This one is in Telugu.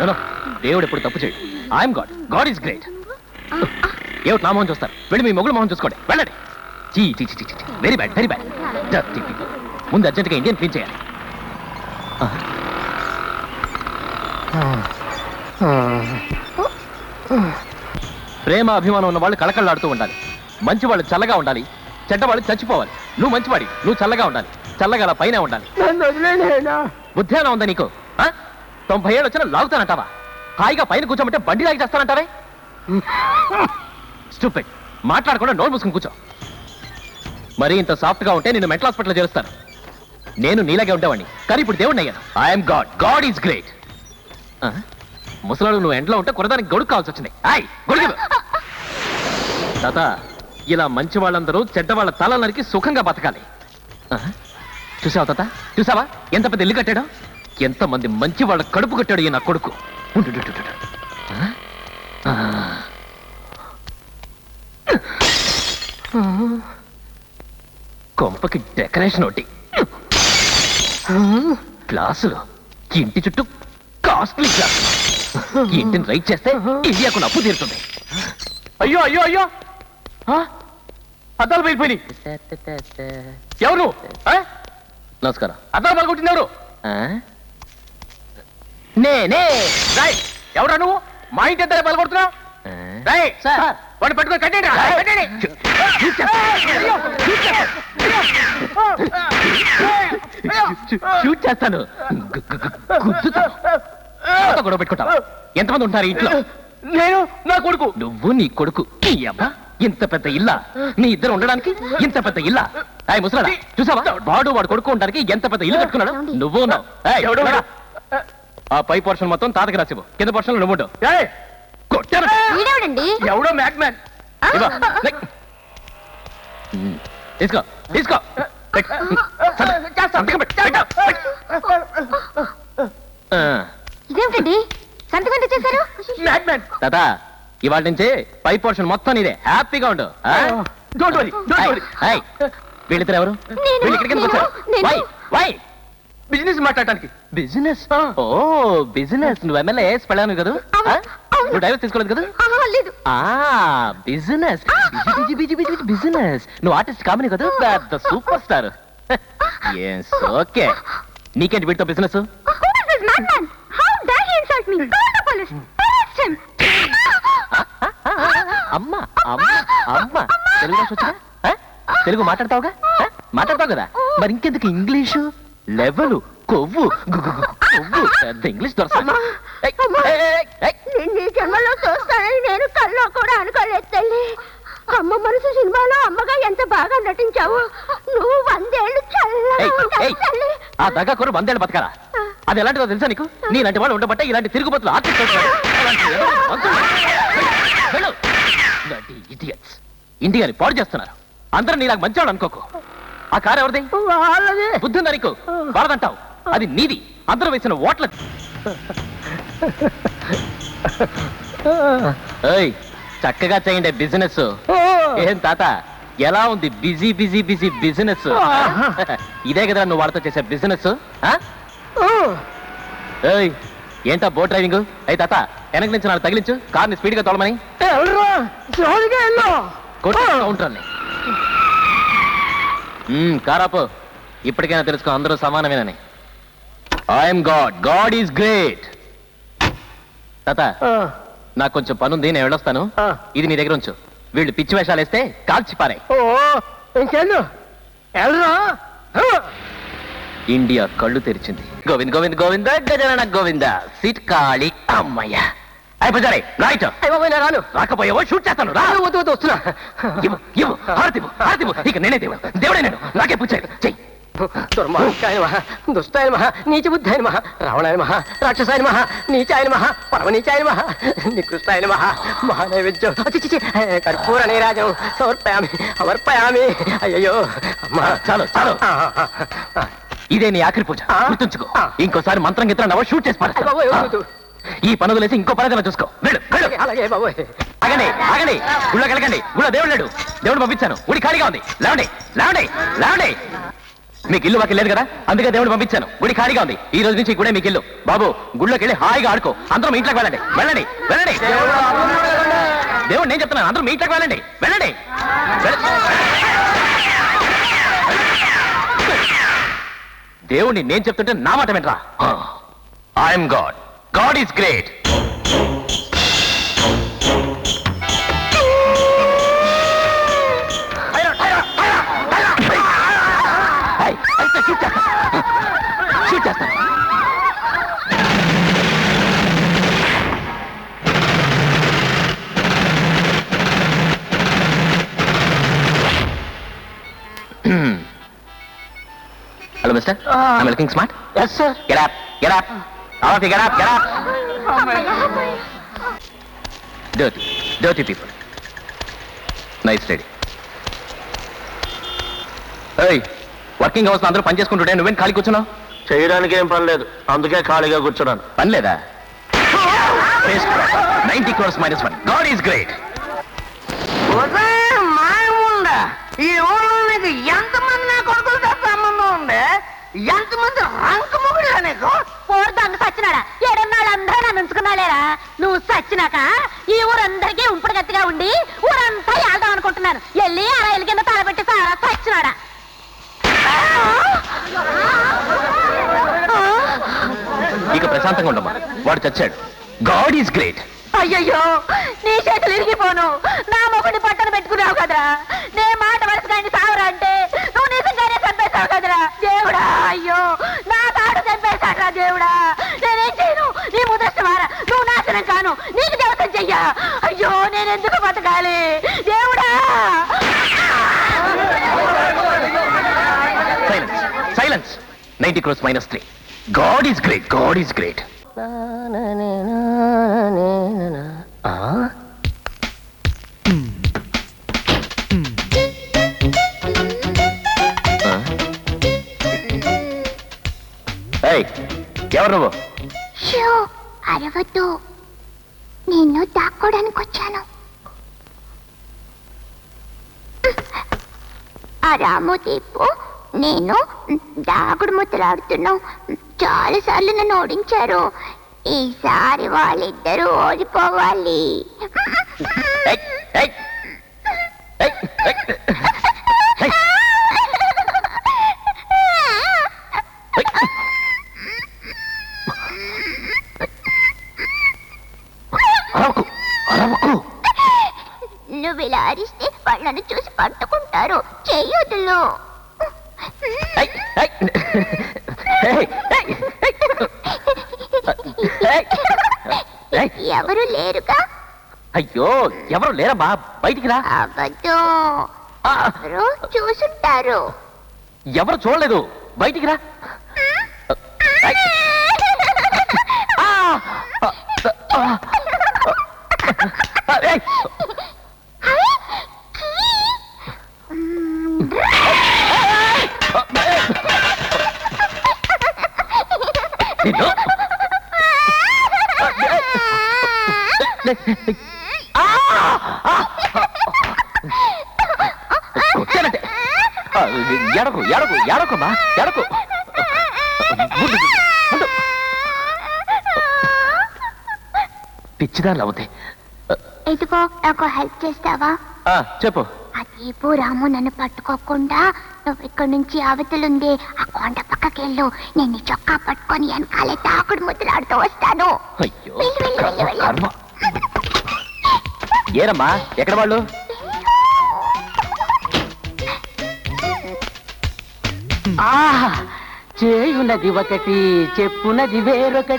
దేవుడు ఎప్పుడు తప్పు చేయడు. I'm God God is great ఏమిటి నా మొహం చూస్తారు? వెళ్ళి మీ మొగుడు మొహం చూసుకోండి. వెళ్ళండి. చీ చీ చీ చీ వెరీ బ్యాడ్ వెరీ బ్యాడ్ ముందు అర్జెంట్గా ఇండియన్ క్లీన్ చేయాలి. ప్రేమ అభిమానం ఉన్న వాళ్ళు కళకళలాడుతూ ఉండాలి. మంచి వాళ్ళు చల్లగా ఉండాలి. చెడ్డవాళ్ళు చచ్చిపోవాలి. నువ్వు మంచివాడి నువ్వు చల్లగా ఉండాలి. చల్లగా పైన ఉండాలి. బుద్ధేనా ఉందా నీకు? తొంభై ఏళ్ళు వచ్చినా లాగుతానంటావా? హాయిగా పైన కూర్చోమంటే బండి లాగి చేస్తానంటావే? స్టూపిడ్. మాట్లాడకుండా నోరు మూసుకుని కూర్చో. మరి ఇంత సాఫ్ట్గా ఉంటే నేను మెంటల్ హాస్పిటల్ చేరుస్తాను నేను నీలాగే ఉండేవాడిని కానీ ఇప్పుడు దేవుడిని అయ్యాను. I'm God God is great ముసలాడు నువ్వు ఎండలో ఉంటే కురదానికి గొడుగు కావాల్సి వచ్చింది. ఆయ్ గొడుగు తాత ఇలా మంచి వాళ్ళందరూ చెడ్డ వాళ్ళ తల నరికి సుఖంగా బతకాలి. చూసావా తాత? చూసావా? ఎంత పెద్ద ఇల్లు కట్టాడు? ఎంతమంది మంచి వాళ్ళ కడుపు కట్టాడు ఈ నా కొడుకు. కొంపకి డెకరేషన్ ఒకటి. గ్లాసులు. ఇంటి చుట్టూ కాస్ట్లీ ఈ ఇంటిని రైట్ చేస్తే ఇండియాకు అప్పు తీరుతుంది. అయ్యో అయ్యో అయ్యో? అద్దాలు వెళ్ళిపోయినాయి ఎవరు? నమస్కారం. అద్దాలు పలుకొట్టింది ఎవరు? నేనే. రాయ్ ఎవరా నువ్వు? మా ఇంటి ఇద్దరే పలకొడుతున్నావు రాయ్ సార్. వాడిని పట్టుకొని కట్టండి. కట్టండి. షూట్ చేస్తాను. గొడవ పెట్టుకుంటావు? ఎంతమంది ఉంటారు ఇంట్లో? నేను నా కొడుకు. నువ్వు నీ కొడుకు. నీ అబ్బా ఇంత పెద్ద ఇల్లా? నీ ఇద్దరు ఉండడానికి ఇంత పెద్ద ఇల్లా? ఆయ్ ముసలాడా చూసావా? వాడు వాడు కొడుకు ఉండడానికి ఎంత పెద్ద ఇల్లు కట్టుకున్నాడు? నువ్వు ఉన్నావు? ఆ పై పోర్షన్ మొత్తం తాతకి రాసివు కింద పోర్షన్ నువ్వు కొట్టాను. ఎవడో మ్యాక్ మ్యాన్. ఇవ్వ. నెక్. ఉమ్, తీసుకో. తీసుకో. పెట్టు. సంతకం- సంతకం పెట్టు. పెట్టు. ఆ, ఇదేమిటండి? సంతకం ఎంత చేశారు మ్యాక్ మ్యాన్. తాత ఇవాళ నుంచి పై పోర్షన్ మొత్తం నీదే. హ్యాపీగా ఉండు. ఆ? డోంట్ వరీ డోంట్ ఏయ్, వరీ. ఏయ్, వీళ్ళిద్దరు ఎవరు? నేను, వీళ్ళు ఇక్కడికి ఎందుకు వచ్చారు? నేను, నేను. Why why. బిజినెస్ మాట్లాడటానికి. బిజినెస్ ఓ బిజినెస్ నువ్వు ఎమ్మెల్యే పడాను కదా. నువ్వు డైవర్స్ తీసుకోలేదు కదా? లేదు. ఆ బిజినెస్ బిజి బిజి బిజి బిజి బిజినెస్ నువ్వు ఆర్టిస్ట్ కామని కదా? పెద్ద సూపర్ స్టార్ ఎస్ ఓకే నీకేంటి వీటితో బిజినెస్. అమ్మ అమ్మ అమ్మ. తెలుగు? తెలుగు మాట్లాడతావుగా? మాట్లాడతావు కదా? మరి ఇంకెందుకు ఇంగ్లీషు? లెవెల్ కొవ్వు గు- గు- గు- కొవ్వు. పెద్ద ఇంగ్లీష్ దొరకదు నిన్ను ఈ జన్మలో చూస్తానని నేను కల్లో కూడా అనుకోలేదు తల్లి. అమ్మ మనసు సినిమాలో అమ్మగా ఎంత బాగా నటించావు నువ్వు వందేళ్ళు చల్లగా ఉంటావు తల్లి. ఆ దగ్గర కొరు వందేళ్ళు బతకాలా? అది ఎలాంటిదో తెలుసా నీకు? నీలాంటి వాళ్ళు ఉండబట్టే ఇలాంటి తిరుగుబతులు idiots. ఇండియాని పాడు చేస్తున్నారు. అందరూ నీలాగా మంచివాడు అనుకోకు. ఆ కారు ఎవరిది? వాళ్ళది. బుద్ధి ఉందా నీకు? వాళ్ళదంటావు. అది నీది. అందరూ వేసిన ఓట్లది ఏయ్ చక్కగా చేయండి బిజినెస్. ఏం తాత ఎలా ఉంది బిజీ బిజీ బిజీ బిజినెస్? ఇదే కదా నువ్వు వాళ్ళతో చేసే బిజినెస్? ఏయ్ ఏంటా బోట్ డ్రైవింగ్? అయ్యి తాత వెనక నుంచి నాకు తగిలించు. కార్ని స్పీడ్గా తోలమని కౌంటర్ని. కారాపు. ఇప్పటికైనా తెలుసుకో అందరూ సమానమేనని. I'm God God is great తాత నాకు కొంచెం పనుంది నేను వెళ్ళొస్తాను. ఇది నీ దగ్గర ఉంచు. వీళ్ళు పిచ్చి వేషాలు వేస్తే కాల్చి ఇంకెళ్ళు వెళ్ళరా ఇండియా కళ్ళు తెరిచింది. గోవింద్ గోవింద్ గోవింద గజనన గోవింద. సీట్ ఖాళీ అమ్మయ్యా. అయిపోయారే రైట్ అయిపోయినా రాను. రాకపోయావో షూట్ చేస్తాను రా. వద్దు వద్దు వస్తున్నా. ఇవ్వు ఇవ్వు హారతివ్వు హారతివ్వు ఇక నేనే దేవుడు దేవుడే నేను. నాకే పూజ చెయ్యి దుర్మార్గాయ మహ దుష్టాయ మహ నీచ బుద్ధాయ మహ రావణాయ మహ రాక్షసాయ మహ నీచాయ మహ పరమనీచాయ మహ నికృష్టాయ మహ మహానైవేద్యం. కర్పూర నీరాజం సమర్పయామి సమర్పయామి. అయ్యయ్యో అమ్మా. చాలు చాలు. ఇదే నీ ఆఖరి పూజ? గుర్తుంచుకో. ఇంకోసారి మంత్రం గిత్రం షూట్ చేసి ఈ పనులు లేసి ఇంకో పని చూసుకో. వెళ్ళు వెళ్ళు. అలాగే, బాబోయ్. ఆగండి ఆగండి. గుళ్ళో కలగండి గుళ్ళో దేవుడు లేడు. దేవుడు పంపించాను. గుడి ఖాళీగా ఉంది. లేవండి లేవండి లేవండి. మీకు ఇల్లు మాకు లేదు కదా? అందుకే దేవుడు పంపించాను. గుడి ఖాళీగా ఉంది. ఈ రోజు నుంచి గుడే మీకు ఇల్లు. బాబు గుళ్ళోకి వెళ్ళి హాయిగా ఆడుకో. అందరూ మీ ఇంట్లోకి వెళ్ళండి. వెళ్ళండి వెళ్ళండి. దేవుడు నేను చెప్తున్నాను. అందరూ మీ ఇంట్లోకి వెళ్ళండి. వెళ్ళండి. వెళ్ళ- దేవుడిని నేను చెప్తుంటే నా మాట వినరా? I'm God. God is great చేస్తాను hello mister I'm looking smart yes sir Get up, get up. You get up, get up. Dirty, dirty people. Nice lady. Hey, working hours అందరూ పని చేసుకుంటుంటే నువ్వేం ఖాళీ కూర్చున్నావు? చేయడానికి ఏం పని లేదు. అందుకే ఖాళీగా కూర్చున్నాను. పని లేదా? Ninety crores minus one God is great మాయముండా. ఈ ఊళ్ళో నీకు ఎంతమంది నా కొడుకులతో సంబంధం ఉంది? ఎంతమంది రంక మొగుళ్ళ నీకు? పోరు దొంగ సచ్చినాడా? ఏడున్నాళ్ళు అందరూ నన్ను ఉంచుకున్నాలేరా? నువ్వు సచ్చినాక ఈ ఊరందరికీ ఉంపుడు గట్టిగా ఉండి ఊరంతా వెళ్దాం అనుకుంటున్నాను. వెళ్ళి ఆ రైలు కింద తలపెట్టి సారా సచ్చినాడా? ఇక ప్రశాంతంగా ఉండమ్మా. వాడు చచ్చాడు. God is great. అయ్యయ్యో నీ చేతులు ఇరిగిపోను. నా మొగుడిని పట్టణ పెట్టుకున్నావు కదరా. నే మాట వరుసగాని సావరా అంటే నువ్వు నిజంగానే చంపేశావు కదరా దేవుడా అయ్యో నా తాడు చంపేశాడ్రా దేవుడా నేనేం చేయను నీ ముదృష్టమారా నువ్వు నాశనం కాను నీకు దేవతం చెయ్యా అయ్యో నేను బతకాలి దేవుడా! Silence silence ninety crores minus three God is great God is great ఎవరు నువ్వు? షో అరవద్దు. నిన్ను దాక్కోడానికి వచ్చాను. ఆ రాము దీపు నేను దాగుడు ముద్దలాడుతున్నాం చాలా సార్లు నన్ను ఓడించారు. ఈసారి వాళ్ళిద్దరూ ఓడిపోవాలి. అరవకు అరవకు. నువ్వు ఇలా అరిస్తే వాళ్ళని చూసి పట్టుకుంటారు. ఏయ్. ఎవరు లేరుగా? అయ్యో ఎవరు లేరమ్మా? బయటికి రా. అబద్ధం. ఎవరు చూసుంటారు. ఎవరు చూడలేదు? బయటికి రా. ఆ, నిన్ను. కొట్టానంటే. ఎడకు ఎడకు ఎడకమ్మా ఎడకు. పిచ్చిదాన్ని అవుతాయి ఇదిగో నాకు హెల్ప్ చేస్తావా చెప్పు ఆ దీపు రాము నన్ను పట్టుకోకుండా నువ్వు ఇక్కడి నుంచి అవతలుంది ఆ కొండ పక్కకెళ్ళు నేను నీ చొక్కా పట్టుకొని వెనకాలే తాకుడు ముద్దులాడుతూ వస్తాను అయ్యో వెళ్ళు, వెళ్ళు, వెళ్ళు, వెళ్ళు. కర్మ. ఏరమ్మా ఎక్కడ వాళ్ళు చేయున్నది ఒకటి చెప్పున్నది వేరొకటి